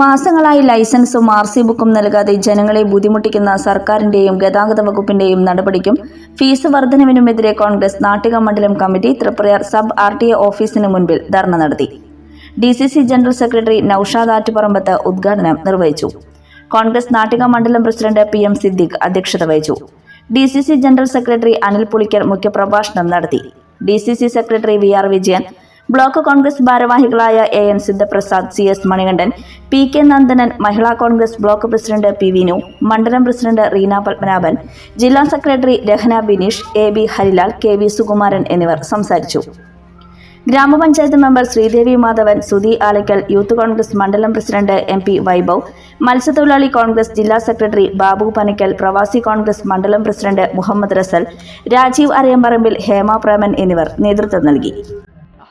മാസങ്ങളായി ലൈസൻസും R C ബുക്കും നൽകാതെ ജനങ്ങളെ ബുദ്ധിമുട്ടിക്കുന്ന സർക്കാരിന്റെയും ഗതാഗത വകുപ്പിന്റെയും നടപടിക്കും ഫീസ് വർധനവിനുമെതിരെ കോൺഗ്രസ് നാട്ടിക മണ്ഡലം committee Thriprayar sub R T A ഓഫീസിന് മുൻപിൽ ധർണ നടത്തി. D C C general secretary Naushad Attuparambath ഉദ്ഘാടനം നിർവഹിച്ചു. കോൺഗ്രസ് നാട്ടിക മണ്ഡലം പ്രസിഡന്റ് പി എം സിദ്ദിഖ് അധ്യക്ഷത വഹിച്ചു. D C C general secretary Anil Pulickal മുഖ്യപ്രഭാഷണം നടത്തി. D C C secretary V R Vijayan block Congress ഭാരവാഹികളായ A N Sidhaprasad C S Manikandan P K Nandanan Mahila Congress block president P Vinu മണ്ഡലം president Reena Padmanabhan ജില്ലാ secretary Rahana Bineesh A B Harilal K V Sukumaran എന്നിവർ സംസാരിച്ചു. ഗ്രാമപഞ്ചായത്ത് member Sreedevi Madhavan Sudhi Alakkal youth Congress മണ്ഡലം president M P Vaibhav മത്സ്യത്തൊഴിലാളി കോൺഗ്രസ് ജില്ലാ secretary Babu Panakkal പ്രവാസി കോൺഗ്രസ് മണ്ഡലം പ്രസിഡന്റ് മുഹമ്മദ് റസൽ രാജീവ് അരയമ്പറമ്പിൽ ഹേമ പ്രേമൻ എന്നിവർ നേതൃത്വം നൽകി.